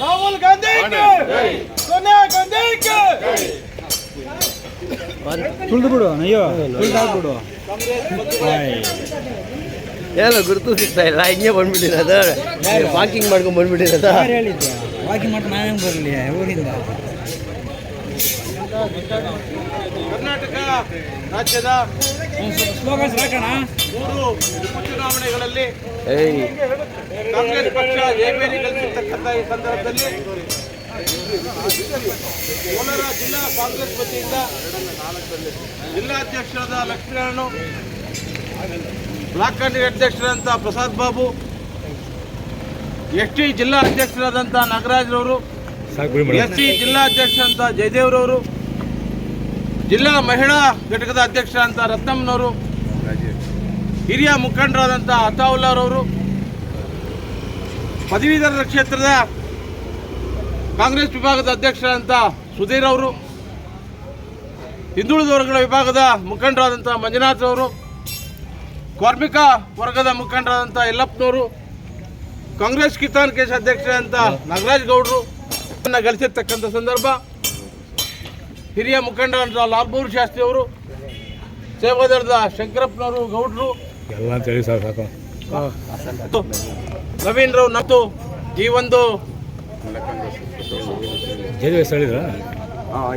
ರಾಹುಲ್ ಗಾಂಧಿ ಗಾಂಧಿ ತುಳಿದು ಬಿಡು ಅಯ್ಯೋ ಏನೋ ಗುರುತು ಸಿಗ್ತಾ ಇಲ್ಲ. ಹಿಂಗೆ ಬಂದ್ಬಿಟ್ಟಿರೋದು ವಾಕಿಂಗ್ ಮಾಡ್ಕೊಂಡು ಬಂದ್ಬಿಟ್ಟಿರೋದು ಹೇಳಿದ್ದೆ? ವಾಕಿಂಗ್ ಮಾಡಿ ನಾವೇ ಬರಲಿ? ಊರಿಂದ ಕರ್ನಾಟಕ ರಾಜ್ಯದ ಮೂರು ಉಪಚುನಾವಣೆಗಳಲ್ಲಿ ಕಾಂಗ್ರೆಸ್ ಪಕ್ಷ ಗಳಿಸಿರ್ತಕ್ಕಂಥ ಈ ಸಂದರ್ಭದಲ್ಲಿ ಕೋಲಾರ ಜಿಲ್ಲಾ ಕಾಂಗ್ರೆಸ್ ವತಿಯಿಂದ ಜಿಲ್ಲಾಧ್ಯಕ್ಷರಾದ ಲಕ್ಷ್ಮೀನಾರಾಯಣ ಬ್ಲಾಕ್ ಅಂಡ್ ಅಧ್ಯಕ್ಷರಾದಂಥ ಪ್ರಸಾದ್ ಬಾಬು ಎಸ್ ಟಿ ಜಿಲ್ಲಾ ಅಧ್ಯಕ್ಷರಾದಂಥ ನಾಗರಾಜ್ರವರು ಎಸ್ ಟಿ ಜಿಲ್ಲಾ ಅಧ್ಯಕ್ಷರಂತ ಜಯದೇವ್ರವರು ಜಿಲ್ಲಾ ಮಹಿಳಾ ಘಟಕದ ಅಧ್ಯಕ್ಷರಂತ ರತ್ನಮ್ಮನವರು, ಹಿರಿಯ ಮುಖಂಡರಾದಂಥ ಅತಾವುಲ್ಲಾರವರು, ಪದವೀಧರರ ಕ್ಷೇತ್ರದ ಕಾಂಗ್ರೆಸ್ ವಿಭಾಗದ ಅಧ್ಯಕ್ಷರಾದಂಥ ಸುಧೀರ್ ಅವರು, ಹಿಂದುಳಿದ ವರ್ಗಗಳ ವಿಭಾಗದ ಮುಖಂಡರಾದಂಥ ಮಂಜುನಾಥ್ ಅವರು, ಕಾರ್ಮಿಕ ವರ್ಗದ ಮುಖಂಡರಾದಂಥ ಯಲ್ಲಪ್ಪನವರು, ಕಾಂಗ್ರೆಸ್ ಕಿಸಾನ್ ಕೇಸ್ ಅಧ್ಯಕ್ಷರಾದಂಥ ನಾಗರಾಜ್ ಗೌಡರು ಗಳಿಸಿರ್ತಕ್ಕಂಥ ಸಂದರ್ಭ. ಹಿರಿಯ ಮುಖಂಡರಾದಂಥ ಲಾಲ್ಬೂರ್ ಶಾಸ್ತ್ರಿ ಅವರು ಸೇವಾದಳದ ಶಂಕರಪ್ಪನವರು ಗೌಡ್ರು. ಎಲ್ಲ ತಿಳಿ ಸರ್ ಸಾಕು ಮತ್ತು ನವೀನ್ ರಾವ್ ಮತ್ತು ಈ ಒಂದು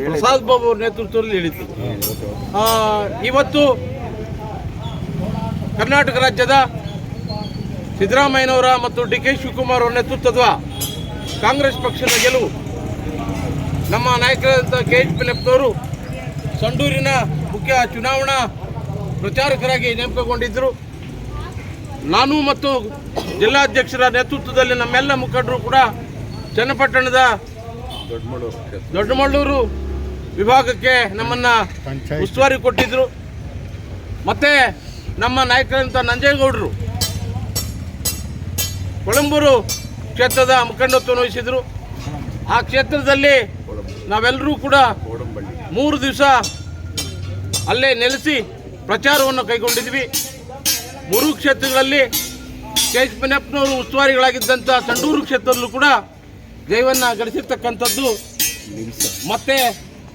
ಪ್ರಸಾದ್ ಬಾಬು ಅವ್ರ ನೇತೃತ್ವದಲ್ಲಿ ಹೇಳಿತು ಇವತ್ತು ಕರ್ನಾಟಕ ರಾಜ್ಯದ ಸಿದ್ದರಾಮಯ್ಯನವರ ಮತ್ತು ಡಿ ಕೆ ಶಿವಕುಮಾರ್ ಅವರ ನೇತೃತ್ವದ ಕಾಂಗ್ರೆಸ್ ಪಕ್ಷದ ಗೆಲುವು ನಮ್ಮ ನಾಯಕರಾದಂಥ ಕೆ ಎಚ್ ಪಿಲಪ್ಪನವರು ಸಂಡೂರಿನ ಮುಖ್ಯ ಚುನಾವಣಾ ಪ್ರಚಾರಕರಾಗಿ ನೇಮಕಗೊಂಡಿದ್ದರು. ನಾನು ಮತ್ತು ಜಿಲ್ಲಾಧ್ಯಕ್ಷರ ನೇತೃತ್ವದಲ್ಲಿ ನಮ್ಮೆಲ್ಲ ಮುಖಂಡರು ಕೂಡ ಚನ್ನಪಟ್ಟಣದ ದೊಡ್ಡಮಳ್ಳೂರು ವಿಭಾಗಕ್ಕೆ ನಮ್ಮನ್ನು ಉಸ್ತುವಾರಿ ಕೊಟ್ಟಿದ್ದರು ಮತ್ತು ನಮ್ಮ ನಾಯಕರಂಥ ನಂಜೇಗೌಡರು ಕೊಳಂಬೂರು ಕ್ಷೇತ್ರದ ಮುಖಂಡತ್ವ ವಹಿಸಿದರು. ಆ ಕ್ಷೇತ್ರದಲ್ಲಿ ನಾವೆಲ್ಲರೂ ಕೂಡ ಮೂರು ದಿವಸ ಅಲ್ಲೇ ನೆಲೆಸಿ ಪ್ರಚಾರವನ್ನು ಕೈಗೊಂಡಿದ್ವಿ ಮೂರು ಕ್ಷೇತ್ರಗಳಲ್ಲಿ ಪನ್ನಪ್ಪನವರು ಉಸ್ತುವಾರಿಗಳಾಗಿದ್ದಂಥ ಸಂಡೂರು ಕ್ಷೇತ್ರದಲ್ಲೂ ಕೂಡ ಜಯವನ್ನು ಗಳಿಸಿರ್ತಕ್ಕಂಥದ್ದು. ಮತ್ತೆ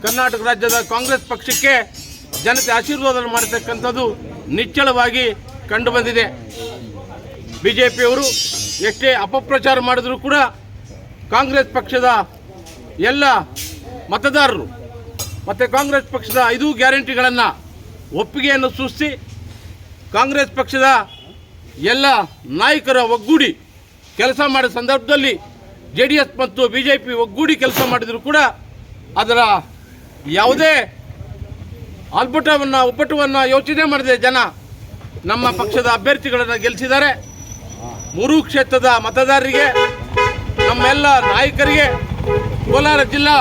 ಕರ್ನಾಟಕ ರಾಜ್ಯದ ಕಾಂಗ್ರೆಸ್ ಪಕ್ಷಕ್ಕೆ ಜನತೆ ಆಶೀರ್ವಾದ ಮಾಡತಕ್ಕಂಥದ್ದು ನಿಚ್ಚಳವಾಗಿ ಕಂಡುಬಂದಿದೆ. ಬಿ ಜೆ ಪಿಯವರು ಎಷ್ಟೇ ಅಪಪ್ರಚಾರ ಮಾಡಿದರೂ ಕೂಡ ಕಾಂಗ್ರೆಸ್ ಪಕ್ಷದ ಎಲ್ಲ ಮತದಾರರು, ಮತ್ತು ಕಾಂಗ್ರೆಸ್ ಪಕ್ಷದ ಐದು ಗ್ಯಾರಂಟಿಗಳನ್ನು ಒಪ್ಪಿಗೆಯನ್ನು ಸೂಚಿಸಿ ಕಾಂಗ್ರೆಸ್ ಪಕ್ಷದ ಎಲ್ಲ ನಾಯಕರ ಒಗ್ಗೂಡಿ ಕೆಲಸ ಮಾಡಿದ ಸಂದರ್ಭದಲ್ಲಿ ಜೆ ಡಿ ಎಸ್ ಮತ್ತು ಬಿ ಜೆ ಪಿ ಒಗ್ಗೂಡಿ ಕೆಲಸ ಮಾಡಿದರೂ ಕೂಡ ಅದರ ಯಾವುದೇ ಅಲ್ಪಟವನ್ನು ಒಪ್ಪಟವನ್ನು ಯೋಚನೆ ಮಾಡದೆ ಜನ ನಮ್ಮ ಪಕ್ಷದ ಅಭ್ಯರ್ಥಿಗಳನ್ನು ಗೆಲ್ಲಿಸಿದ್ದಾರೆ ಮೂರು ಕ್ಷೇತ್ರದ ಮತದಾರರಿಗೆ ನಮ್ಮೆಲ್ಲ ನಾಯಕರಿಗೆ ಕೋಲಾರ ಜಿಲ್ಲಾ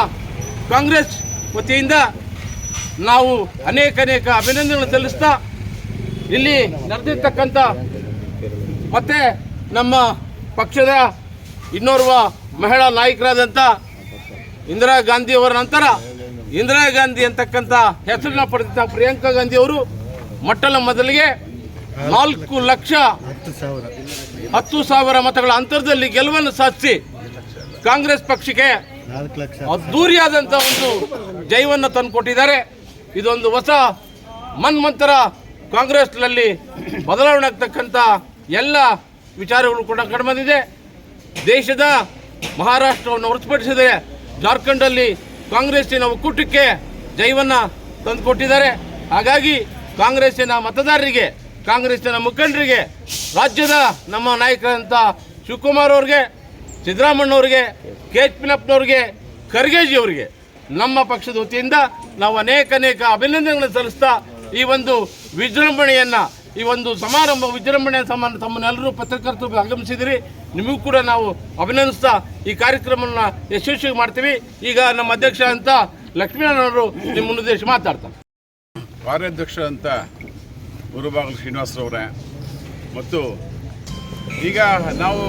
ಕಾಂಗ್ರೆಸ್ ವತಿಯಿಂದ ನಾವು ಅನೇಕ ಅನೇಕ ಅಭಿನಂದನೆಗಳನ್ನು ಸಲ್ಲಿಸ್ತಾ ಇಲ್ಲಿ ನಡೆದಿರ್ತಕ್ಕಂಥ ಮತ್ತೆ ನಮ್ಮ ಪಕ್ಷದ ಇನ್ನೋರ್ವ ಮಹಿಳಾ ನಾಯಕರಾದಂಥ ಇಂದಿರಾ ಗಾಂಧಿ ಅವರ ನಂತರ ಇಂದಿರಾ ಗಾಂಧಿ ಅಂತಕ್ಕಂಥ ಹೆಸರನ್ನ ಪಡೆದ ಪ್ರಿಯಾಂಕಾ ಗಾಂಧಿ ಅವರು ಮೊಟ್ಟಲ ಮೊದಲಿಗೆ ನಾಲ್ಕು ಲಕ್ಷ ಹತ್ತು ಸಾವಿರ ಮತಗಳ ಅಂತರದಲ್ಲಿ ಗೆಲುವನ್ನು ಸಾಧಿಸಿ ಕಾಂಗ್ರೆಸ್ ಪಕ್ಷಕ್ಕೆ ಅದ್ದೂರಿಯಾದಂಥ ಒಂದು ಜಯವನ್ನು ತಂದುಕೊಟ್ಟಿದ್ದಾರೆ. ಇದೊಂದು ಹೊಸ ಮನ್ಮಂತರ ಕಾಂಗ್ರೆಸ್ನಲ್ಲಿ ಬದಲಾವಣೆ ಆಗ್ತಕ್ಕಂಥ ಎಲ್ಲ ವಿಚಾರಗಳು ಕೂಡ ಕಂಡುಬಂದಿದೆ ದೇಶದ ಮಹಾರಾಷ್ಟ್ರವನ್ನು ಹೊರತುಪಡಿಸಿದರೆ ಜಾರ್ಖಂಡಲ್ಲಿ ಕಾಂಗ್ರೆಸ್ಸಿನ ಒಕ್ಕೂಟಕ್ಕೆ ಜಯವನ್ನು ತಂದುಕೊಟ್ಟಿದ್ದಾರೆ. ಹಾಗಾಗಿ ಕಾಂಗ್ರೆಸ್ಸಿನ ಮತದಾರರಿಗೆ, ಕಾಂಗ್ರೆಸ್ಸಿನ ಮುಖಂಡರಿಗೆ, ರಾಜ್ಯದ ನಮ್ಮ ನಾಯಕರಂತ ಶಿವಕುಮಾರ್ ಅವ್ರಿಗೆ ಸಿದ್ದರಾಮಣ್ಣವ್ರಿಗೆ ಕೆ ಎಚ್ ಪಿನಪ್ಪನವ್ರಿಗೆ ಖರ್ಗೆಜಿಯವರಿಗೆ ನಮ್ಮ ಪಕ್ಷದ ವತಿಯಿಂದ ನಾವು ಅನೇಕ ಅನೇಕ ಅಭಿನಂದನೆಗಳನ್ನು ಸಲ್ಲಿಸ್ತಾ ಈ ಒಂದು ವಿಜೃಂಭಣೆಯನ್ನು, ಈ ಒಂದು ಸಮಾರಂಭ ವಿಜೃಂಭಣೆಯ ಸಮಾನ ತಮ್ಮನ್ನೆಲ್ಲರೂ ಪತ್ರಕರ್ತರು ಆಗಮಿಸಿದಿರಿ. ನಿಮಗೂ ಕೂಡ ನಾವು ಅಭಿನಂದಿಸ್ತಾ ಈ ಕಾರ್ಯಕ್ರಮವನ್ನು ಯಶಸ್ವಿ ಮಾಡ್ತೀವಿ. ಈಗ ನಮ್ಮ ಅಧ್ಯಕ್ಷ ಅಂತ ಲಕ್ಷ್ಮೀನಾರಾಯಣವರು ನಿಮ್ಮ ಉದ್ದೇಶ ಮಾತಾಡ್ತಾರೆ. ಕಾರ್ಯಾಧ್ಯಕ್ಷ ಅಂತ ಗುರುಬಾಗಲು ಶ್ರೀನಿವಾಸರವರೇ, ಮತ್ತು ಈಗ ನಾವು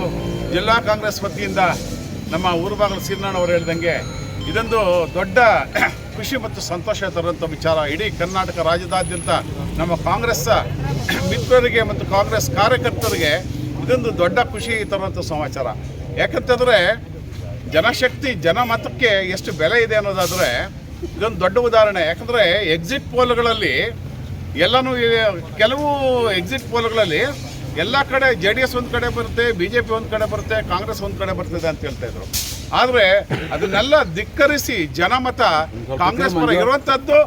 ಜಿಲ್ಲಾ ಕಾಂಗ್ರೆಸ್ ವತಿಯಿಂದ ನಮ್ಮ ಊರುಬಾಗಲು ಅವರು ಹೇಳಿದಂಗೆ ಇದೊಂದು ದೊಡ್ಡ ಖುಷಿ ಮತ್ತು ಸಂತೋಷ ತರುವಂಥ ವಿಚಾರ. ಇಡೀ ಕರ್ನಾಟಕ ರಾಜ್ಯದಾದ್ಯಂತ ನಮ್ಮ ಕಾಂಗ್ರೆಸ್ ಮಿತ್ರರಿಗೆ ಮತ್ತು ಕಾಂಗ್ರೆಸ್ ಕಾರ್ಯಕರ್ತರಿಗೆ ಇದೊಂದು ದೊಡ್ಡ ಖುಷಿ ತರುವಂಥ ಸಮಾಚಾರ. ಯಾಕಂತಂದರೆ ಜನಶಕ್ತಿ, ಜನಮತಕ್ಕೆ ಎಷ್ಟು ಬೆಲೆ ಇದೆ ಅನ್ನೋದಾದರೆ ಇದೊಂದು ದೊಡ್ಡ ಉದಾಹರಣೆ. ಯಾಕಂದರೆ ಎಕ್ಸಿಟ್ ಪೋಲ್ಗಳಲ್ಲಿ ಎಲ್ಲನೂ, ಕೆಲವು ಎಕ್ಸಿಟ್ ಪೋಲ್ಗಳಲ್ಲಿ ಎಲ್ಲ ಕಡೆ ಜೆ ಡಿ ಎಸ್ ಒಂದು ಕಡೆ ಬರುತ್ತೆ ಬಿ ಜೆ ಪಿ ಒಂದು ಕಡೆ ಬರುತ್ತೆ, ಕಾಂಗ್ರೆಸ್ ಒಂದು ಕಡೆ ಬರ್ತದೆ ಅಂತ ಹೇಳ್ತಾ ಇದ್ರು. ಆದರೆ ಅದನ್ನೆಲ್ಲ ಧಿಕ್ಕರಿಸಿ ಜನಮತ ಕಾಂಗ್ರೆಸ್ ಪರ ಇರುವಂಥದ್ದು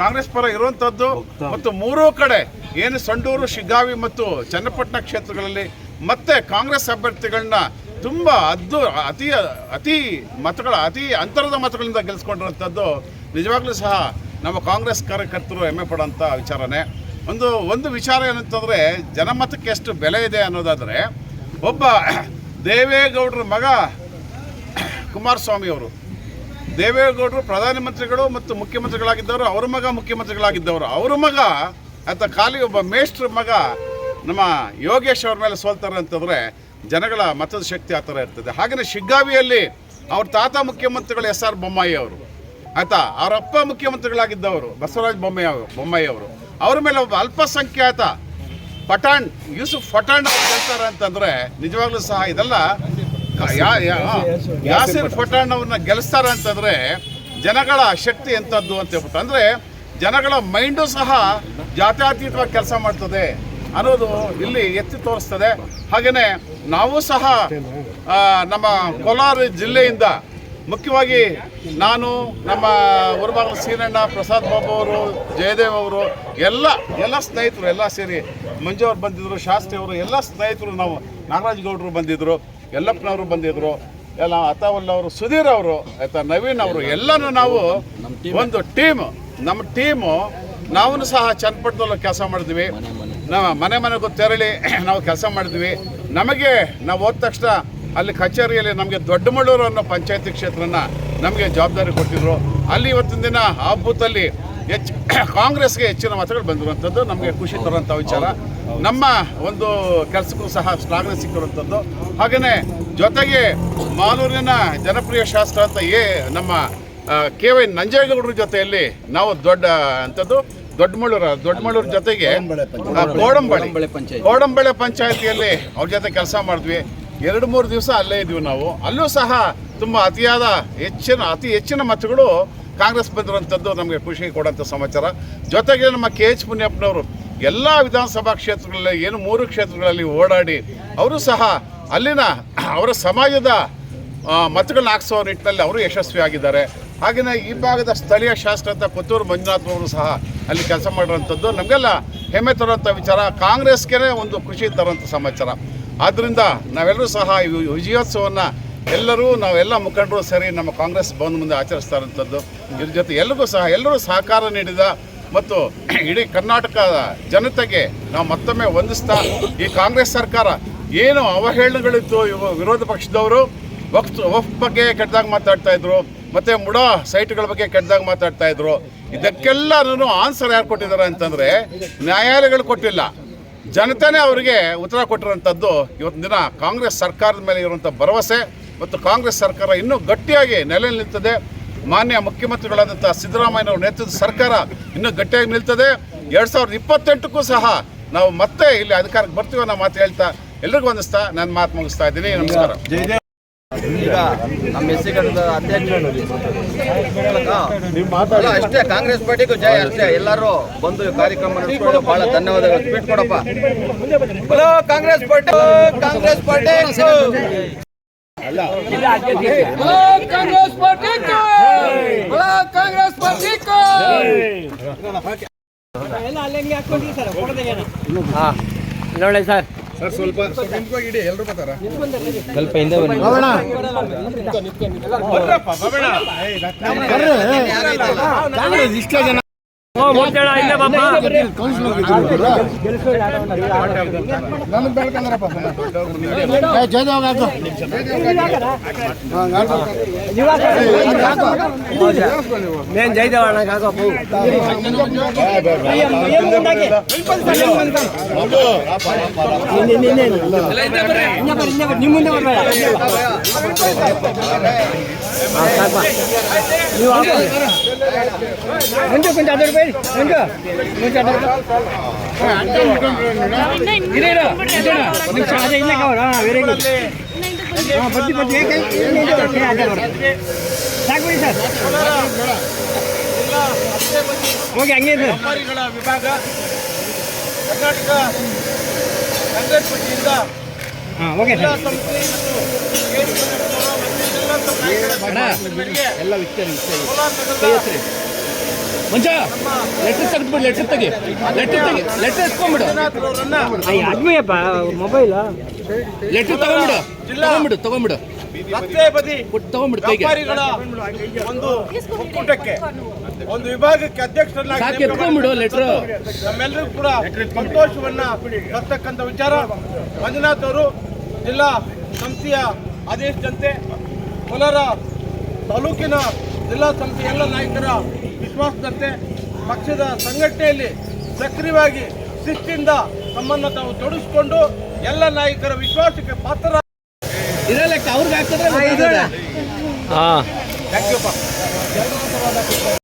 ಕಾಂಗ್ರೆಸ್ ಪರ ಇರುವಂಥದ್ದು ಮತ್ತು ಮೂರೂ ಕಡೆ ಏನು ಸಂಡೂರು, ಶಿಗ್ಗಾವಿ ಮತ್ತು ಚನ್ನಪಟ್ಟಣ ಕ್ಷೇತ್ರಗಳಲ್ಲಿ ಮತ್ತೆ ಕಾಂಗ್ರೆಸ್ ಅಭ್ಯರ್ಥಿಗಳನ್ನ ತುಂಬ ಅದ್ದು ಅತಿ ಅತಿ ಮತಗಳ ಅತಿ ಅಂತರದ ಮತಗಳಿಂದ ಗೆಲ್ಸ್ಕೊಂಡಿರುವಂಥದ್ದು ನಿಜವಾಗ್ಲೂ ಸಹ ನಮ್ಮ ಕಾಂಗ್ರೆಸ್ ಕಾರ್ಯಕರ್ತರು ಹೆಮ್ಮೆ ಪಡೋಂಥ ವಿಚಾರನೇ. ಒಂದು ಒಂದು ವಿಚಾರ ಏನಂತಂದರೆ, ಜನಮತಕ್ಕೆ ಎಷ್ಟು ಬೆಲೆ ಇದೆ ಅನ್ನೋದಾದರೆ, ಒಬ್ಬ ದೇವೇಗೌಡರ ಮಗ ಕುಮಾರಸ್ವಾಮಿ ಅವರು ದೇವೇಗೌಡರು ಪ್ರಧಾನಮಂತ್ರಿಗಳು ಮತ್ತು ಮುಖ್ಯಮಂತ್ರಿಗಳಾಗಿದ್ದವರು, ಅವ್ರ ಮಗ ಮುಖ್ಯಮಂತ್ರಿಗಳಾಗಿದ್ದವರು. ಅವ್ರ ಮಗ ಅಂತ ಖಾಲಿ ಒಬ್ಬ ಮೇಷ್ಟ್ರ ಮಗ ನಮ್ಮ ಯೋಗೇಶ್ ಅವ್ರ ಮೇಲೆ ಸೋಲ್ತಾರೆ ಅಂತಂದರೆ, ಜನಗಳ ಮತದ ಶಕ್ತಿ ಆ ಥರ ಇರ್ತದೆ. ಹಾಗೆಯೇ ಶಿಗ್ಗಾವಿಯಲ್ಲಿ ಅವ್ರ ತಾತ ಮುಖ್ಯಮಂತ್ರಿಗಳು ಎಸ್ ಆರ್ ಬೊಮ್ಮಾಯಿ ಅವರು ಆಯ್ತಾ ಅವರಪ್ಪ ಮುಖ್ಯಮಂತ್ರಿಗಳಾಗಿದ್ದವರು, ಬಸವರಾಜ್ ಬೊಮ್ಮಾಯಿ ಬೊಮ್ಮಾಯಿ ಅವರು ಅವ್ರ ಮೇಲೆ ಒಬ್ಬ ಅಲ್ಪಸಂಖ್ಯಾತ ಪಠಾಣ್ ಯೂಸುಫ್ ಪಠಾಣ್ ಅವ್ರು ಗೆಲ್ತಾರೆ ಅಂತಂದ್ರೆ ನಿಜವಾಗ್ಲೂ ಸಹ ಇದೆಲ್ಲ. ಯಾ- ಯಾ- ಯಾಸಿರ್ ಪಠಾಣ್ ಅವ್ರನ್ನ ಗೆಲ್ಲಿಸ್ತಾರೆ ಅಂತಂದ್ರೆ ಜನಗಳ ಶಕ್ತಿ ಎಂಥದ್ದು ಅಂತ ಹೇಳ್ಬಿಟ್ಟು ಅಂದ್ರೆ ಜನಗಳ ಮೈಂಡು ಸಹ ಜಾತ್ಯತೀತವಾಗಿ ಕೆಲಸ ಮಾಡ್ತದೆ ಅನ್ನೋದು ಇಲ್ಲಿ ಎತ್ತಿ ತೋರಿಸ್ತದೆ. ಹಾಗೆಯೇ ನಾವು ಸಹ ನಮ್ಮ ಕೋಲಾರ ಜಿಲ್ಲೆಯಿಂದ ಮುಖ್ಯವಾಗಿ ನಾನು ನಮ್ಮ ಉರ್ಬಾಗಲ ಸೀನಣ್ಣ ಪ್ರಸಾದ್ ಬಾಬು ಅವರು, ಜಯದೇವ್ ಅವರು, ಎಲ್ಲ ಎಲ್ಲ ಸ್ನೇಹಿತರು ಎಲ್ಲ ಸೇರಿ ಮಂಜು ಅವ್ರು ಬಂದಿದ್ರು, ಶಾಸ್ತ್ರಿ ಅವರು, ಎಲ್ಲ ಸ್ನೇಹಿತರು ನಾವು ನಾಗರಾಜ್ ಗೌಡರು ಬಂದಿದ್ದರು ಯಲ್ಲಪ್ಪನವರು ಬಂದಿದ್ರು, ಎಲ್ಲ ಅತಾವಲ್ಲ ಅವರು, ಸುಧೀರ್ ಅವರು, ಆಯ್ತಾ, ನವೀನ್ ಅವರು, ಎಲ್ಲನೂ ನಾವು ಒಂದು ಟೀಮ್. ನಮ್ಮ ಟೀಮು ನಾವು ಸಹ ಚನ್ನಪಟ್ಟಣದಲ್ಲಿ ಕೆಲಸ ಮಾಡಿದ್ವಿ. ನಮ್ಮ ಮನೆ ಮನೆಗೂ ತೆರಳಿ ನಾವು ಕೆಲಸ ಮಾಡಿದ್ವಿ. ನಮಗೆ ನಾವು ಹೋದ ತಕ್ಷಣ ಅಲ್ಲಿ ಕಚೇರಿಯಲ್ಲಿ ನಮಗೆ ದೊಡ್ಡಮಳ್ಳೂರು ಅನ್ನೋ ಪಂಚಾಯತಿ ಕ್ಷೇತ್ರನ ನಮಗೆ ಜವಾಬ್ದಾರಿ ಕೊಟ್ಟಿದ್ರು. ಅಲ್ಲಿ ಇವತ್ತಿನ ದಿನ ಆ ಬೂತಲ್ಲಿ ಹೆಚ್ಚು ಕಾಂಗ್ರೆಸ್ಗೆ ಹೆಚ್ಚಿನ ಮತಗಳು ಬಂದಿರುವಂಥದ್ದು. ನಮಗೆ ಖುಷಿ ತರುವಂಥ ವಿಚಾರ. ನಮ್ಮ ಒಂದು ಕೆಲಸಕ್ಕೂ ಸಹ ಶ್ಲಾಘನೆ ಸಿಕ್ಕಿರುವಂಥದ್ದು. ಹಾಗೆಯೇ ಜೊತೆಗೆ ಮಾಲೂರಿನ ಜನಪ್ರಿಯ ಶಾಸ್ತ್ರ ಅಂತ ಏ ನಮ್ಮ ಕೆ ವೈ ನಂಜೇಗೌಡರ ಜೊತೆಯಲ್ಲಿ ನಾವು ದೊಡ್ಡ ಅಂಥದ್ದು. ದೊಡ್ಡಮಳ್ಳೂರು ದೊಡ್ಡಮಳ್ಳೂರು ಜೊತೆಗೆ ಕೋಡಂಬಳಿ ಕೋಡಂಬಳೆ ಪಂಚಾಯತಿಯಲ್ಲಿ ಅವ್ರ ಜೊತೆ ಕೆಲಸ ಮಾಡಿದ್ವಿ. ಎರಡು ಮೂರು ದಿವಸ ಅಲ್ಲೇ ಇದ್ದೀವಿ ನಾವು. ಅಲ್ಲೂ ಸಹ ತುಂಬ ಅತಿಯಾದ ಹೆಚ್ಚಿನ, ಅತಿ ಹೆಚ್ಚಿನ ಮತಗಳು ಕಾಂಗ್ರೆಸ್ ಬಂದಿರುವಂಥದ್ದು ನಮಗೆ ಖುಷಿ ಕೊಡೋಂಥ ಸಮಾಚಾರ. ಜೊತೆಗೆ ನಮ್ಮ ಕೆ ಎಚ್ ಮುನಿಯಪ್ಪನವರು ಎಲ್ಲ ವಿಧಾನಸಭಾ ಕ್ಷೇತ್ರಗಳಲ್ಲಿ, ಏನು ಮೂರು ಕ್ಷೇತ್ರಗಳಲ್ಲಿ ಓಡಾಡಿ ಅವರು ಸಹ ಅಲ್ಲಿನ ಅವರ ಸಮಾಜದ ಮತಗಳನ್ನ ಹಾಕ್ಸೋ ನಿಟ್ಟಿನಲ್ಲಿ ಅವರು ಯಶಸ್ವಿಯಾಗಿದ್ದಾರೆ. ಹಾಗೆಯೇ ಈ ಭಾಗದ ಸ್ಥಳೀಯ ಶಾಸಕರಂತ ಪುತ್ತೂರು ಮಂಜುನಾಥ್ ಅವರು ಸಹ ಅಲ್ಲಿ ಕೆಲಸ ಮಾಡಿರೋಂಥದ್ದು ನಮಗೆಲ್ಲ ಹೆಮ್ಮೆ ತರುವಂಥ ವಿಚಾರ. ಕಾಂಗ್ರೆಸ್ಗೆ ಒಂದು ಖುಷಿ ತರುವಂಥ ಸಮಾಚಾರ. ಆದ್ದರಿಂದ ನಾವೆಲ್ಲರೂ ಸಹ ಈ ವಿಜಯೋತ್ಸವವನ್ನು ಎಲ್ಲರೂ ನಾವೆಲ್ಲ ಮುಖಂಡರು ಸೇರಿ ನಮ್ಮ ಕಾಂಗ್ರೆಸ್ ಭವನ ಮುಂದೆ ಆಚರಿಸ್ತಾ ಇರುವಂಥದ್ದು ಇದ್ರ ಜೊತೆ ಎಲ್ಲರಿಗೂ ಸಹ ಎಲ್ಲರೂ ಸಹಕಾರ ನೀಡಿದ ಮತ್ತು ಇಡೀ ಕರ್ನಾಟಕದ ಜನತೆಗೆ ನಾವು ಮತ್ತೊಮ್ಮೆ ವಂದಿಸ್ತಾ ಈ ಕಾಂಗ್ರೆಸ್ ಸರ್ಕಾರ ಏನು ಅವಹೇಳನಗಳಿತ್ತು ಇವ ವಿರೋಧ ಪಕ್ಷದವರು ವಕ್ತ್ ವಫ್ ಬಗ್ಗೆ ಕೆಟ್ಟದಾಗ ಮಾತಾಡ್ತಾ ಇದ್ರು, ಮತ್ತು ಮುಡಾ ಸೈಟ್ಗಳ ಬಗ್ಗೆ ಕೆಟ್ಟದಾಗ ಮಾತಾಡ್ತಾ ಇದ್ರು. ಇದಕ್ಕೆಲ್ಲನೂ ಆನ್ಸರ್ ಯಾರು ಕೊಟ್ಟಿದ್ದಾರೆ ಅಂತಂದರೆ ನ್ಯಾಯಾಲಯಗಳು ಕೊಟ್ಟಿಲ್ಲ. ಜನತೆನೇ ಅವರಿಗೆ ಉತ್ತರ ಕೊಟ್ಟಿರುವಂಥದ್ದು ಇವತ್ತಿನ ದಿನ ಕಾಂಗ್ರೆಸ್ ಸರ್ಕಾರದ ಮೇಲೆ ಇರುವಂಥ ಭರವಸೆ ಮತ್ತು ಕಾಂಗ್ರೆಸ್ ಸರ್ಕಾರ ಇನ್ನೂ ಗಟ್ಟಿಯಾಗಿ ನೆಲೆ ನಿಲ್ತದೆ ಮಾನ್ಯ ಮುಖ್ಯಮಂತ್ರಿಗಳಾದಂಥ ಸಿದ್ದರಾಮಯ್ಯನವರ ನೇತೃತ್ವದ ಸರ್ಕಾರ ಇನ್ನೂ ಗಟ್ಟಿಯಾಗಿ ನಿಲ್ತದೆ. ಎರಡು ಸಾವಿರದ ಇಪ್ಪತ್ತೆಂಟಕ್ಕೂ ಸಹ ನಾವು ಮತ್ತೆ ಇಲ್ಲಿ ಅಧಿಕಾರಕ್ಕೆ ಬರ್ತೀವಿ ಅನ್ನೋ ಮಾತು ಹೇಳ್ತಾ ಎಲ್ರಿಗೂ ವಂದಿಸ್ತಾ ನನ್ನ ಮಾತು ಮುಗಿಸ್ತಾ ಇದ್ದೀನಿ. ನಮಸ್ಕಾರ. ಈಗ ನಮ್ಮ ಎಸ್ಸಿ ಗಣದ ಅಧ್ಯಕ್ಷ ಅಷ್ಟೇ ಕಾಂಗ್ರೆಸ್ ಪಾರ್ಟಿಗೂ ಜಯ ಅಷ್ಟೇ ಎಲ್ಲರೂ ಬಂದು ಕಾರ್ಯಕ್ರಮ ನಡೆಸಿಕೊಂಡು ಬಹಳ ಧನ್ಯವಾದಗಳು. ಟ್ವೀಟ್ ಕೊಡಪ್ಪ. Congress party Congress party. Congress party Congress party ಹಾ. ನೋಡಿ ಸರ್. ಸರ್ ಸ್ವಲ್ಪ ನಿಂತ್ಕೋಗಿಡಿ ಎಲ್ಲರೂ ಬರ್ತಾರ? ಸ್ವಲ್ಪ ಹಿಂದೆ ಬನ್ನಿ ಇಷ್ಟ ಜನ. ಬರ್ಬೇಡ ನೀವು ಮುಂಚೆ ಕೊಂಚ ಅದ್ರ ಬೇಡಿ ಮುಂಚೆ ಮುಂಚೆ ಅದ್ರ ಇರೇ ಇರೋ ನಿಜೋಣ ನಿಮಿಷ ಅದೇ ಇಲ್ಲೇ ಕವರ್ ಹಾಂ ವೆರಿ ಗುಡ್ ಹಾಂ ಬದ್ದಿ ಬದ್ದಿ ಏಕೆ ಅದೇ ಬರುತ್ತೆ ಸಾಕು ಬಿಡಿ ಸರ್ ಹೋಗಿ ಹಂಗೆ ಸರ್ ವಿಭಾಗ ಕರ್ನಾಟಕ ಕಾಂಗ್ರೆಸ್ ಪಕ್ಷದಿಂದ ಹಾಂ ಓಕೆ ಸರ್ ಎಲ್ಲ ಮತ್ತು KSPF ಮಂಜ ಲೆಟರ್ ತೆಗೆದ್ಬಿಡು ಲೆಟರ್ ತೆಗಿ. ಲೆಟರ್ ತೆಗಿ ಲೆಟರ್ ಎತ್ಕೊಂಡ್ಬಿಡು. ಅದ್ಮಯ್ಯಪ್ಪ ಮೊಬೈಲ್ ಲೆಟರ್ ತಗೊಂಡ್ಬಿಡು ತಗೊಂಬಿಡು ತಗೊಂಬಿಡು ಕೊಟ್ಟು ತಗೊಂಡ್ಬಿಡು ಕೈಗೆ. ಒಂದು ಒಕ್ಕೂಟಕ್ಕೆ ಒಂದು ವಿಭಾಗಕ್ಕೆ ಅಧ್ಯಕ್ಷರನ್ನಾಗಿ ಸಾಕು ಎತ್ಕೊಂಡ್ಬಿಡು ಲೆಟ್ರ್ ನಮ್ಮೆಲ್ಲರಿಗೂ ಕೂಡ ಸಂತೋಷವನ್ನ ಬರ್ತಕ್ಕಂಥ ವಿಚಾರ. ಮಂಜುನಾಥ್ ಅವರು ಜಿಲ್ಲಾ ಸಂಸ್ಥೆಯ ಆದೇಶದಂತೆ ಕೋಲಾರ ತಾಲೂಕಿನ ಜಿಲ್ಲಾ ಸಂಸ್ಥೆಯ ಎಲ್ಲ ನಾಯಕರ ವಿಶ್ವಾಸದಂತೆ ಪಕ್ಷದ ಸಂಘಟನೆಯಲ್ಲಿ ಸಕ್ರಿಯವಾಗಿ ಶಿಸ್ತಿಂದ ತಮ್ಮನ್ನು ತಾವು ತೊಡಗಿಸಿಕೊಂಡು ಎಲ್ಲ ನಾಯಕರ ವಿಶ್ವಾಸಕ್ಕೆ ಪಾತ್ರ ಇರಲಿಕ್ಕೆ ಲೆಕ್ಕ ಅವ್ರಿಗೆ ಹಾಕಿದ್ರೆ